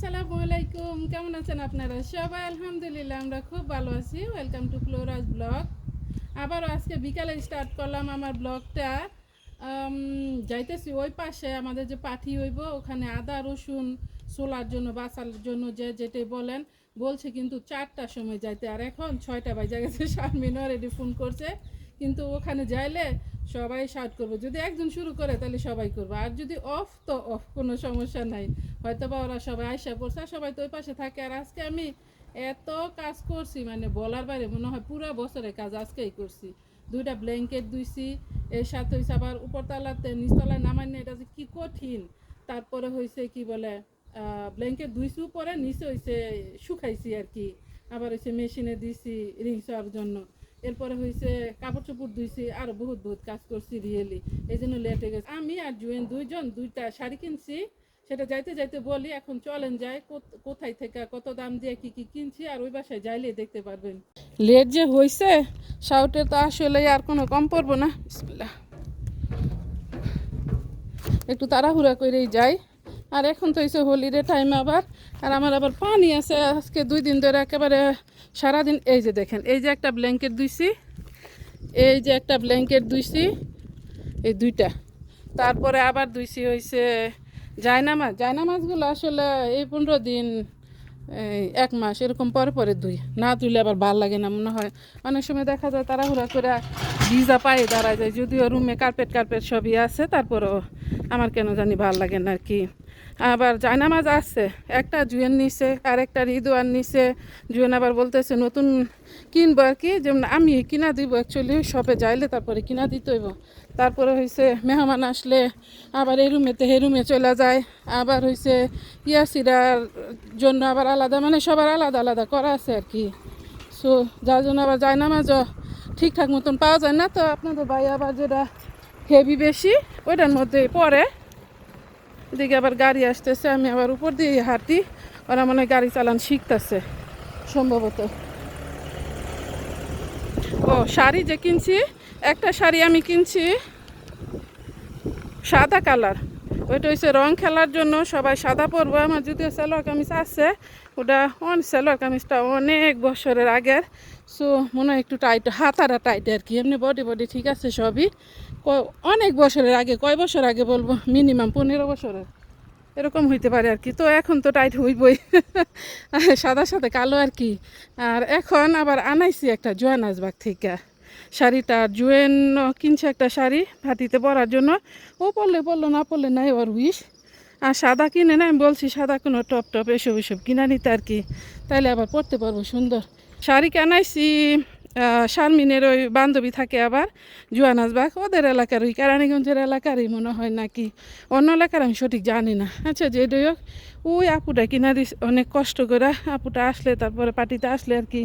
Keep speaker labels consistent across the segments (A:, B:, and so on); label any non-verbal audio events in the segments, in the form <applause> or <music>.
A: আসসালামু আলাইকুম, কেমন আছেন আপনারা? সবাই আলহামদুলিল্লাহ, আমরা খুব ভালো আছি। ওয়েলকাম টু ফ্লোরাজ ব্লগ আবারও আজকে বিকালে স্টার্ট করলাম আমার ব্লগটা যাইতেছি ওই পাশে আমাদের যে পাঠি হইব, ওখানে আদা, রসুন সোলার জন্য বাসার জন্য যে যেটাই বলেন, বলছে কিন্তু চারটার সময় যাইতে। আর এখন ছয়টা বাজে গেছে শারমিন অলরেডি ফোন করছে। কিন্তু ওখানে যাইলে সবাই শার্ট করব। যদি একজন শুরু করে, তাহলে সবাই করব। আর যদি অফ তো অফ কোনো সমস্যা নাই। হয়তো বা ওরা সবাই আইসা পড়ছে, আর সবাই তো ওই পাশে থাকে। আর আজকে আমি এত কাজ করছি মানে বলার বাইরে মনে হয় পুরো বছরের কাজ আজকেই করছি। দুইটা ব্ল্যাঙ্কেট ধুইছি, এর সাথে হয়েছে আবার উপরতলাতে, নিচতলায় নামাই না এটা যে কী কঠিন। তারপরে হয়েছে কি বলে ব্ল্যাঙ্কেট ধুইছি উপরে, নিচে হয়েছে শুকাইছি আর কি। আবার হয়েছে মেশিনে দিছি রিংস হওয়ার জন্য। এরপরে হয়েছে কাপড় চোপড় ধুইছি, আরও বহুত বহুত কাজ করছি রিয়েলি। এই জন্য লেট হয়ে গেছে। আমি আর জুয়েন দুইজন দুইটা শাড়ি কিনছি। সেটা যাইতে যাইতে বলি, এখন চলেন যাই কোথ- কোথায় থেকে, কত দাম দিয়ে কি কি কিনছি, আর ওই বাসায় যাইলে দেখতে পারবেন। লেট যে হয়েছে শাউটের তো আসলে আর কোনো কম পড়ব না। একটু তাড়াহুড়া করেই যাই। আর এখন তো হয়েছে হোলিডে টাইম আবার। আর আমার আবার পানি আছে, আজকে দুই দিন ধরে একেবারে সারাদিন, এই যে দেখেন, এই যে একটা ব্ল্যাঙ্কেট ধুইছি এই যে একটা ব্ল্যাঙ্কেট ধুইছি এই দুইটা। তারপরে আবার ধুইছি হয়েছে জায়নামাজ জায়নামাজগুলো আসলে এই পনেরো দিন এক মাস, এরকম পরে পরে ধুই না ধুইলে আবার ভালো লাগে না মনে হয়। অনেক সময় দেখা যায় তাড়াহুড়া করে ভিজা পায়ে দাঁড়ায় যায়, যদিও রুমে কার্পেট কার্পেট সবই আছে, তারপরেও আমার কেন জানি ভালো লাগে না কি। আবার জায়নামাজ আছে, একটা জুয়েন নিছে আর একটা রিদুয়ান নিছে। জুয়েন আবার বলতেছে, নতুন কিনবো আর কি, যেমন আমি কিনা দিব অ্যাকচুয়ালি শপে যাইলে তারপরে কিনা দিতে হইব। তারপরে হয়েছে মেহমান আসলে আবার এই রুমেতে হে রুমে চলে যায়। আবার হয়েছে ইয়াসিরার জন্য আবার আলাদা মানে সবার আলাদা আলাদা করা আছে আর কি। সো যার জন্য আবার যায় নামাজও ঠিকঠাক মতন পাওয়া যায় না। তো আপনাদের ভাই আবার যেটা হেভি বেশি, ওইটার মধ্যে পড়ে। এদিকে আবার গাড়ি আসতেছে, আমি আবার উপর দিয়ে হাঁটি। ওরা মনে গাড়ি চালান শিখতেছে, সম্ভবত। ও, শাড়ি যে কিনছি, একটা শাড়ি আমি কিনছি, সাদা কালার। ওইটা হচ্ছে রং খেলার জন্য, সবাই সাদা পরবো। আমার যদিও সালোয়ার কামিজ আছে, ওটা অন, সালোয়ার কামিজটা অনেক বছরের আগের। সো মনে হয় একটু টাইট, হাতারা টাইট আর কি, এমনি বডি বডি ঠিক আছে সবই। অনেক বছরের আগে, কয় বছর আগে বলব? মিনিমাম পনেরো বছরের। এরকম হইতে পারে আর কি। তো এখন তো টাইট হইবই। <laughs> সাদা সাদা কালো আর কি। আর এখন আবার আনাইছি একটা জোয়ান আসবাগ থেকে। শাড়িটা জুয়েন কিনছে একটা শাড়ি ভাটিতে পরার জন্য। ও পরলে পরলো, না পরলে নাই ওর উইশ আর সাদা কিনে না, আমি বলছি সাদা কোনো টপ টপ এসব এসব কিনা নিতে আর কি। তাইলে আবার পরতে পারব সুন্দর। শাড়ি কেনাইছি শারমিনের ওই বান্ধবী থাকে আবার জুয়ানাজবাগ ওদের এলাকার ওই কেরানীগঞ্জের এলাকারই মনে হয় নাকি? অন্য এলাকার আমি সঠিক জানি না। আচ্ছা যে হোক, ওই আপুটা কিনা দিস অনেক কষ্ট করে আপুটা আসলে, তারপরে পার্টিতে আসলে আর কি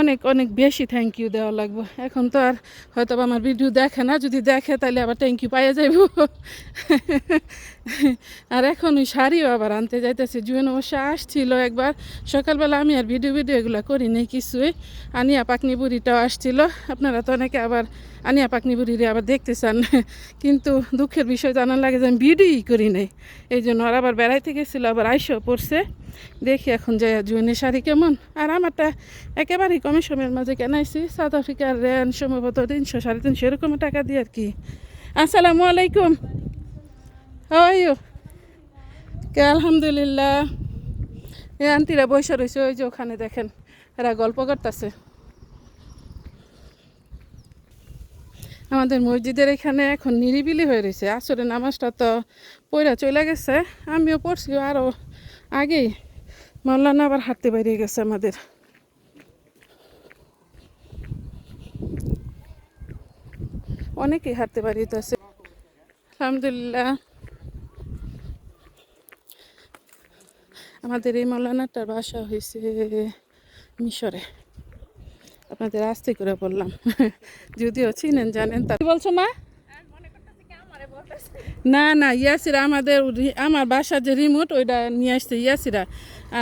A: অনেক অনেক বেশি থ্যাংক ইউ দেওয়া লাগবে। এখন তো আর হয়তো আমার ভিডিও দেখে না, যদি দেখে তাহলে আবার থ্যাংক ইউ পাইয়া যাইব। <laughs> আর এখন ওই শাড়িও আবার আনতে যাইতেছে। জুয়েন অবশ্য আসছিল একবার। সকালবেলা আমি আর ভিডিও ভিডিও এগুলো করি নাই কিছুই। আনিয়া পাকনি বুড়িটাও আসছিল। আপনারা তো অনেকে আবার আনিয়া পাকনি বুড়িরে আবার দেখতে চান। <laughs> কিন্তু দুঃখের বিষয় জানার লাগে যে আমি ভিডিওই করি নাই। এই জন্য ওরা আবার বেড়াইতে গেছিল, আবার আইসও পড়ছে। দেখি এখন যাই জুয়েনের শাড়ি কেমন। আর আমারটা একেবারেই কমে সময়ের মাঝে কেনাইছি। সাউথ আফ্রিকার রেন সম্ভবত তিনশো, সাড়ে তিনশো, এরকম টাকা দিয়ে আর কি। আসসালামু আলাইকুম। হাইও কে আলহামদুলিল্লাহ। এই আন্টিরা বসে রয়েছে ওই যে ওখানে দেখেন, এরা গল্প করতেছে। আমাদের মসজিদের এখানে এখন নিরিবিলি হয়ে রয়েছে আসলে নামাজটা তো পয়রা চলে গেছে, আমিও পড়ছি আরও আগেই মাওলানা আবার হাঁটতে বেরিয়ে গেছে আমাদের। অনেকেই হাঁটতে বাড়িতে আছে আলহামদুলিল্লাহ। আমাদের এই মৌলানাটার বাসা হয়েছে মিশরে। আপনাদের আস্তে করে বললাম। যদিও চিনেন জানেন তা বলছো মা? না না ইয়াসিরা আমাদের আমার বাসার যে রিমোট ওইটা নিয়ে আসছে ইয়াসিরা।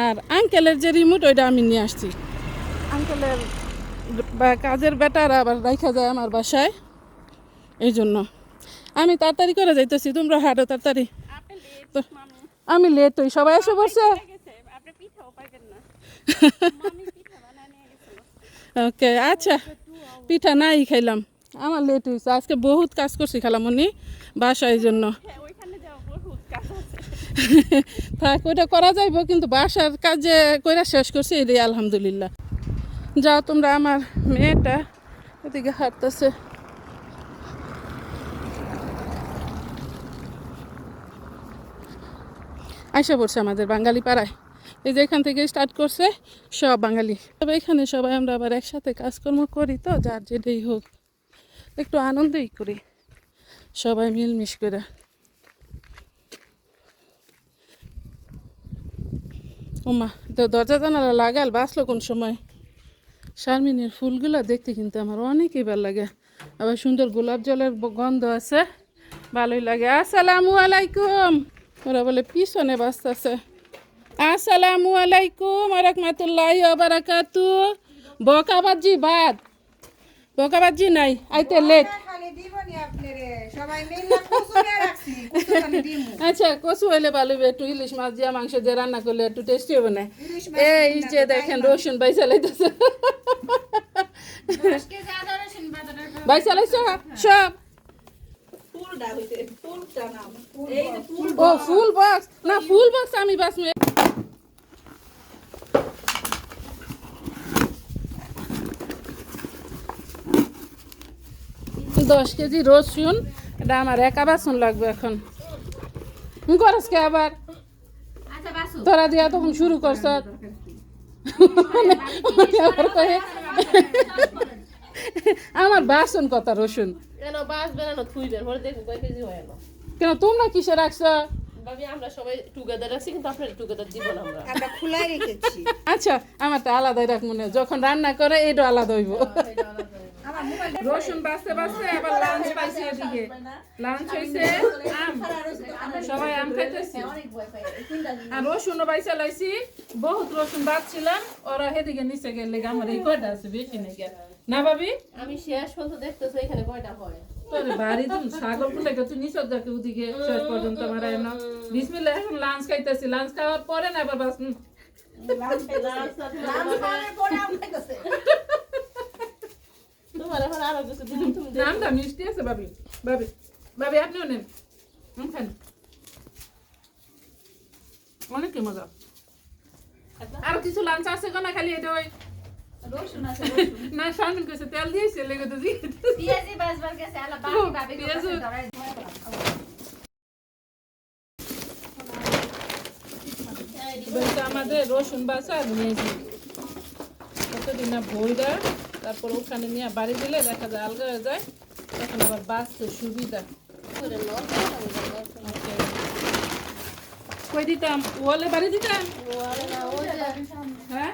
A: আর আঙ্কেলের যে রিমোট ওইটা আমি নিয়ে আসছি। আঙ্কেলের বা কাজের বেটার আবার রাখা যায় আমার বাসায়। এই জন্য। আমি তাড়াতাড়ি করে যাইতেছি তোমরা হাঁটো তাড়াতাড়ি। তো আমি লেট হই সবাই এসে পড়ছে ওকে আচ্ছা। পিঠা নাই খাইলাম। আমার লেট হয়েছে আজকে বহুত কাজ করছি খালাম উনি বাসায় জন্য। থাক, ওইটা করা যাইব, কিন্তু বাসার কাজে কইরা শেষ করছি এটাই আলহামদুলিল্লাহ। যাও তোমরা, আমার মেয়েটা ওদিকে হাঁটতেছে। আইসা পড়ছে আমাদের বাঙালি পাড়ায়। এই যে এখান থেকে স্টার্ট করছে, সব বাঙালি। তবে এখানে সবাই আমরা আবার একসাথে কাজকর্ম করি তো, যার যেটাই হোক। একটু আনন্দই করি, সবাই মিলমিশ করে। ওমা তো দরজা জানালা লাগাল বাঁচলো কোন সময়? শারমিনের ফুলগুলো দেখতে কিন্তু আমার অনেকই ভালো লাগে। আবার সুন্দর গোলাপ জলের গন্ধ আছে, ভালোই লাগে। আসসালামু আলাইকুম। ওরা বলে, পিছনে বাঁচতেছে আসসালামু আলাইকুম রহমতুল্লাহ বারাকাতু বকাবাজি বাদ। বকাবাজি নাই আইতে লেট। আচ্ছা কচু হইলে ভালো হবে একটু ইলিশ মাছ দিয়া মাংস দিয়ে রান্না করলে একটু টেস্টি হবে না? এই যে দেখেন রসুন বাই চালাইতেছে বাই চালাইছ সব। ও ফুল বক্স না ফুল বক্স আমি বাস দশ কেজি রসুন এটা আমার একা বাসন লাগবে এখন। করস কে আবার? তোরা দিয়া তখন শুরু করছ আবার কয়ে, আমার বাসন কথা রসুন?
B: কেন হয়
A: তোমরা কিসে রাখছ?
B: ভাবি আমরা সবাই টুগেদার আছি কিন্তু আপনার টুগেদার দিব না আমরা।
C: আমরা খোলাই
A: আচ্ছা আমারটা আলাদাই রাখ মনে হয়। যখন রান্না করে এটা আলাদা হইব।
C: মোবাইল
A: রসুন বাঁচতে বাঁচতে আবার লাঞ্চ পাইছি এদিকে। লাঞ্চ হইছে আম। সবাই আম খাইতেছি। আর রসুনও বাইসা লাইছি। বহুত রসুন বাঁচছিলাম। ওরা হেদিকে নিচে গেলে আমার এই কয়টা আছে বেশি নাকি না ভাবি?
B: আমি শেষ পর্যন্ত দেখতেছি এখানে কয়টা হয়।
A: তোরে বাড়ি তুমি ছাগল তুই নিচে দেখে ওদিকে শেষ পর্যন্ত আমার এন বিসমিল্লাহ এখন লাঞ্চ খাইতেছি। লাঞ্চ খাওয়ার পরে না আবার বাস
B: তোমার এখন আরও কিছু তুমি
A: নামটা মিষ্টি আছে ভাবি। ভাবি ভাবি আপনিও নেন। খান। অনেক মজা। আর কিছু লাঞ্চ আছে না খালি এটা ওই না কইছে তেল দিয়েছে লেগে তো দিয়ে
D: পিয়াজি বাজবার গেছে আলা বাকি ভাবি
A: পেঁয়াজ
D: কাছে ধরাই
A: বলতে আমাদের রসুন বাসা নিয়েছি। কতদিন না ভইরা। তারপর ওখানে নিয়ে বাড়ি দিলে দেখা যায় আলগা হয়ে যায় তখন আবার বাঁচতে সুবিধা। কই দিতাম? ওয়ালে বাড়ি দিতাম? হ্যাঁ?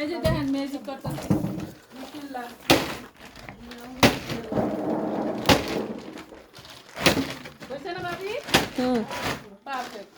A: এই যে দেখেন বিসমিল্লাহ। হয়েছে না ভাবি?
B: হুম।
A: পারফেক্ট।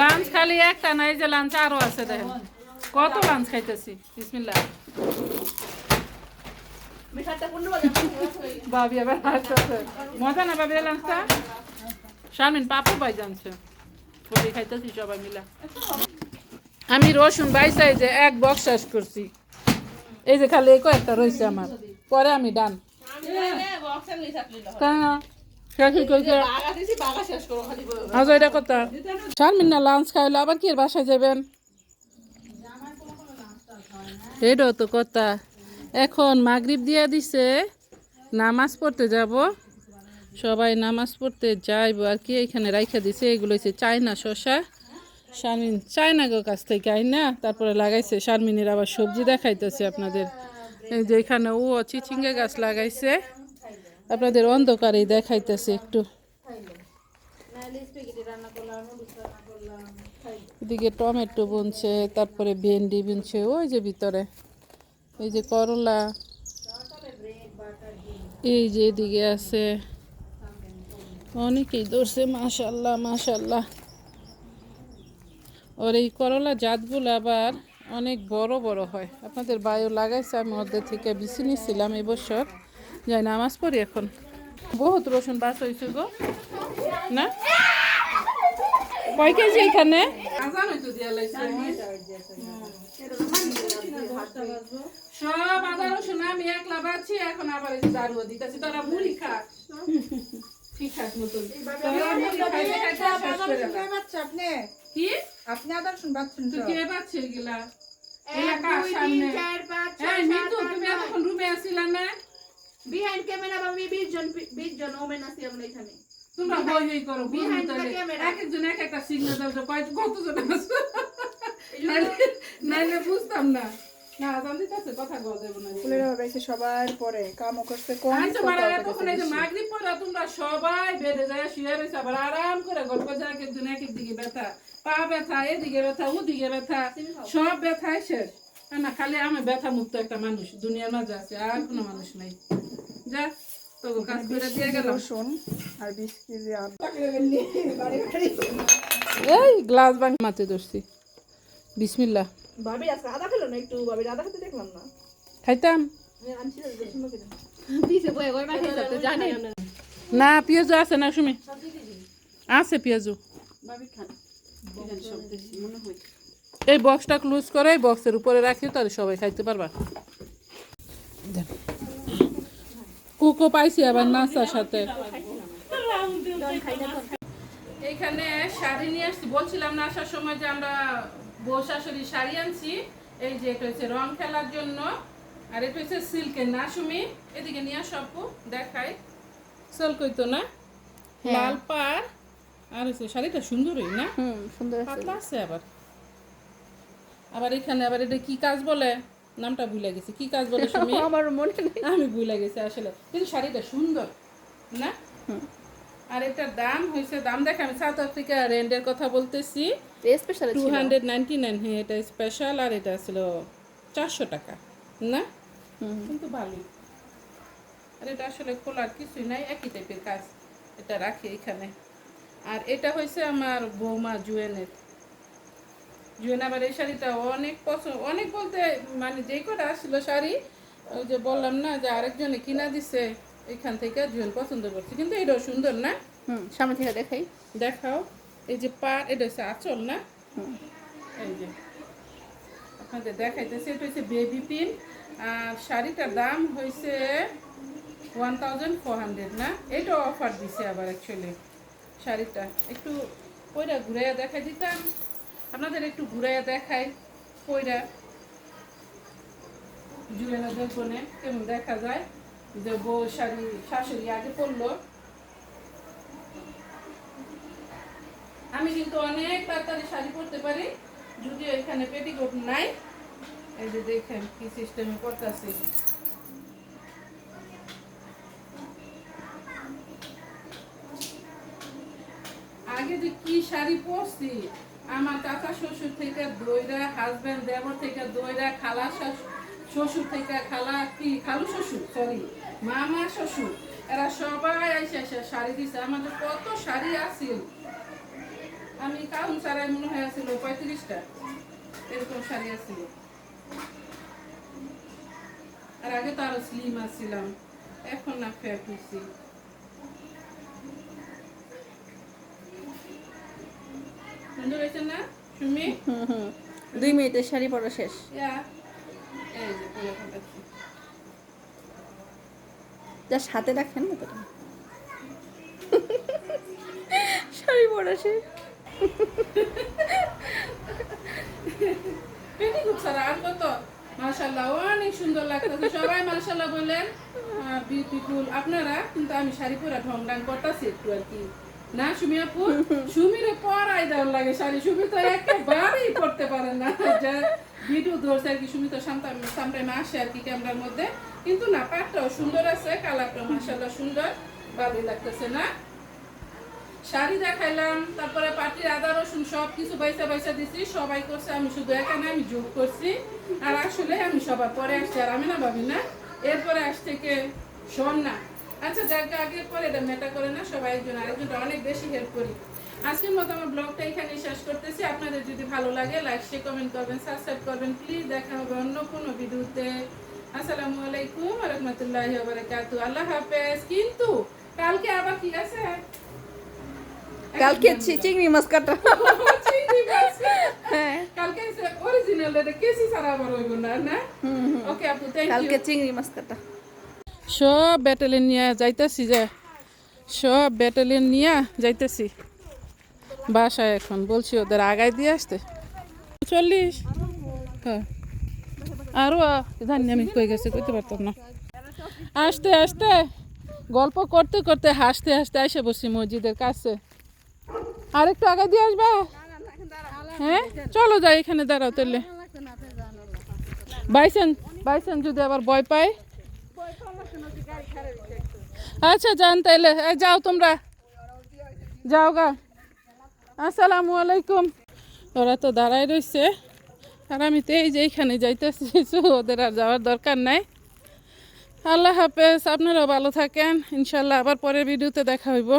A: লাঞ্চ খালি একটা নাই যে লাঞ্চ আরও আছে দেখেন। কত লাঞ্চ খাইতেছি? বিসমিল্লাহ। ভাবি আবার হাসতেছে মজা না ভাবি লাঞ্চটা শারমিন পাপু ভাই জানছে। কবি খাইতেছি সবাই মিলা। আমি রসুন বাইসাই যে এক বক্স শেষ করছি। এই যে খালি এই কয়েকটা রয়েছে আমার। পরে আমি ডান। কেন?
B: খালি
A: আজ এটা কথা। শারমিন না লাঞ্চ খাইলো আবার কি এর বাসায় যাবেন এটাও তো কথা। এখন মাগরিব দিয়া দিছে নামাজ পড়তে যাব। সবাই নামাজ পড়তে যাইব। আর কি এখানে রাইখা দিছে? এগুলো হচ্ছে চায়না শশা শারমিন চায়না গো কাছ থেকে আই না? তারপরে লাগাইছে শারমিনের আবার সবজি দেখাইতেছে আপনাদের। এই যে এখানে ও চিচিঙ্গা গাছ লাগাইছে। আপনাদের অন্ধকারেই দেখাইতেছে একটু। এদিকে টমেটো বুনছে, তারপরে ভেন্ডি বুনছে, ওই যে ভিতরে। এই যে করলা, এই যে এদিকে আছে। অনেকেই ধরছে মাশাল্লাহ মাশাল্লাহ ওর এই করলা জাতগুলো আবার অনেক বড় বড় হয়। আপনাদের বায়ু লাগাইছে, আমি ওদের থেকে বিছি নিছিলাম এবছর যাই নামাজ পড়ি এখন। বহুত রসুন বাস হয়েছে গো। না? কয় কেজি এখানে? সব আদা রসুন আমি একলা বাড়ছি এখন আবার যে দিতেছি। তোরা মুড়ি খা ঠিকঠাক মতন? কি?
C: আপনি
A: কে এগুলা? সামনে। এই মিতু তুমি এতক্ষণ রুমে আসিলা না?
D: বিহাইন্ড ক্যামেরা আমি 20 জন 20 জন ওমেন আছি আমরা এখানে।
A: তোমরা বই হই করো
D: Behind the
A: এক একজন এক একটা সিগন্যাল দাও তো কয় কতজন আছে? নাইলে নাইলে বুঝতাম না। না জানতে চাচ্ছে কথা বলা যাবে না।
C: ফুলের বাবাইছে সবার পরে কামও করছে কম
A: আচ্ছা
C: কথাও
A: মারা এই যে মাগরিব পরে তোমরা সবাই বেডে যায় শুয়ে রয়েছে আবার আরাম করে গল্প যায় এক একজন এক এক দিকে ব্যথা। পা ব্যথা এদিকে ব্যথা ওদিকে ব্যথা সব ব্যথায় শেষ। না খালি আমি ব্যথা মুক্ত একটা মানুষ দুনিয়ার মাঝে আছে আর কোনো মানুষ নাই। যা তোকে কাজ করে দিয়ে গেলাম
C: রসুন আর বিশ
A: এই গ্লাস বাং মাতে ধরছি। বিসমিল্লাহ।
B: ভাবি আজকে আদা খেলো না একটু? ভাবি আদা খেতে দেখলাম না।
A: খাইতাম। না পেঁয়াজু আছে না সুমি? আছে পেঁয়াজু এই বক্সটা ক্লোজ করে এই বক্সের উপরে রাখি তাহলে সবাই খাইতে পারবা। কুকো পাইছি আবার নাস্তার সাথে। এইখানে শাড়ি নিয়ে আসছি। বলছিলাম না আসার সময় যে আমরা বউ শাশুড়ি শাড়ি আনছি। এই যে এটা হচ্ছে রং খেলার জন্য। আর এটা হচ্ছে সিল্কের না সুমি এদিকে নিয়ে আসো আপু দেখাই। চল কইতো না? লাল পার আর হচ্ছে শাড়িটা সুন্দরই না?
C: হুম সুন্দর
A: পাতলা আছে আবার। আবার এখানে আবার এটা কি কাজ বলে? নামটা ভুলে গেছি। কি কাজ বলে সুমি <laughs>
C: আমার মনে নেই।
A: আমি ভুলে গেছি আসলে। কিন্তু শাড়িটা সুন্দর না? আর এটার দাম হয়েছে দাম দেখে আমি সাউথ আফ্রিকা রেন্ডের কথা বলতেছি।
C: Special
A: two hundred ninety nine হ্যাঁ এটা স্পেশাল আর এটা ছিল চারশো টাকা না? কিন্তু ভালোই। আর এটা আসলে খোলার কিছুই নাই একই টাইপের কাজ এটা রাখি এখানে। আর এটা হয়েছে আমার বৌমা জুয়েনের জুয়েন আবার এই শাড়িটা অনেক পছন্দ অনেক বলতে মানে যেই কটা আসলো শাড়ি ওই যে বললাম না যে আরেকজনে কিনা দিছে এখান থেকে জুয়েন পছন্দ করছে। কিন্তু এটাও সুন্দর না?
C: হুম সামনে থেকে দেখাই।
A: দেখাও। এই যে পার এটা হচ্ছে আঁচল না? এই যে আপনাদের দেখাইতেছে এটা হচ্ছে বেবি পিন আর শাড়িটার দাম হয়েছে ওয়ান থাউজেন্ড ফোর হান্ড্রেড না? এটাও অফার দিছে আবার অ্যাকচুয়ালি শাড়িটা। একটু পয়রা ঘুরাইয়া দেখাই দিতাম। আপনাদের একটু ঘুরাইয়া দেখাই জুড়ে না দেখবনে কেমন দেখা যায় যে বউ শাড়ি, শাশুড়ি আগে পরলো। আমি কিন্তু অনেক তাড়াতাড়ি শাড়ি পরতে পারি, যদিও এখানে পেটিকোট নাই। এই যে দেখেন কি সিস্টেমে পরতেছি। আগে যে কি শাড়ি পরছি আমার কাকা শ্বশুর থেকে দইরা হাজবেন্ড দেবর থেকে দইরা, খালা শ্বশুর থেকে খালা কি, খালু শ্বশুর সরি মামা শ্বশুর, এরা সবাই এসে এসে শাড়ি দিছে। আমাদের কত শাড়ি আছিল। আমি কাউন সারাই মনে হয় আছিল পঁয়ত্রিশটা, এরকম শাড়ি আছিল। আর আগে তো আরও স্লিম আসছিলাম এখন না ফ্যাট হয়েছি সুন্দর হয়েছে না সুমি
C: হুম হুম দুই মিনিটের শাড়ি পরা শেষ।
A: যে
C: সাথে রাখেন না তোরা শাড়ি পরা শেষ।
A: আর কত? মাশাল্লাহ অনেক সুন্দর লাগতেছে। সবাই বললেন বিউটিফুল আপনারা কিন্তু আমি শাড়ি পরে ঢং ঢং করতেছি একটু আর কি। না, সুমি আপু? সুমিরে লাগে শাড়ি সুমি তো একেবারেই পড়তে পারে না। ভিডিও ধরছে আর কি, সুমি তো আসে আর কি ক্যামেরার মধ্যে। কিন্তু না, পাটটাও সুন্দর আছে, কালারটাও মাশাল্লাহ সুন্দর। ভালোই লাগতেছে না? শাড়ি দেখাইলাম, তারপরে পাটির আদা, রসুন সব কিছু বাইসা বাইসা দিছি। সবাই করছে, আমি শুধু এখানে আমি যোগ করছি। আর আসলে আমি সবার পরে আসছি, আর আমি না ভাবি না। এরপরে আস থেকে সন্না। আচ্ছা যাক আগে পরে এটা মেটা করে না সবাই একজন আরেকজনটা অনেক বেশি হেল্প করি। আজকের মতো আমার ব্লগটা এখানে শেষ করতেছি। আপনাদের যদি ভালো লাগে লাইক শেয়ার কমেন্ট করবেন সাবস্ক্রাইব করবেন। প্লিজ দেখা হবে অন্য কোনো ভিডিওতে। আসসালামু আলাইকুম রহমতুল্লাহি বারাকাতু আল্লাহ হাফেজ। কিন্তু কালকে আবার কি আছে?
C: কালকে <laughs> চিংড়ি মাছ কাটা। হ্যাঁ।
A: কালকে অরিজিনাল এটা কেসি ছাড়া আবার হইব না না? ওকে আপু থ্যাংক
C: কালকে চিংড়ি মাছ কাটা।
A: সব ব্যাটালিয়ন নিয়ে যাইতেছি যে। সব ব্যাটালিয়ন নিয়ে যাইতেছি। বাসায় এখন, বলছি ওদের আগায় দিয়ে আসতে। চল্লিশ। হ্যাঁ। আরও জানি আমি কই গেছে, কইতে পারতাম না। আসতে আসতে, গল্প করতে করতে, হাসতে হাসতে এসে বসি মসজিদের কাছে। আর একটু আগে দিয়ে আসবা? হ্যাঁ? চলো যাই এখানে দাঁড়াও তাহলে। বাইসেন বাইসেন যদি আবার ভয় পায়। আচ্ছা যান তাইলে। যাও তোমরা। যাও গা। আসসালামু আলাইকুম। ওরা তো দাঁড়ায় রয়েছে আর আমি তো এই যে এইখানে যাইতেছি। ওদের আর যাওয়ার দরকার নাই। আল্লাহ হাফেজ, আপনারাও ভালো থাকেন। ইনশাল্লাহ আবার পরের ভিডিওতে দেখা হইব।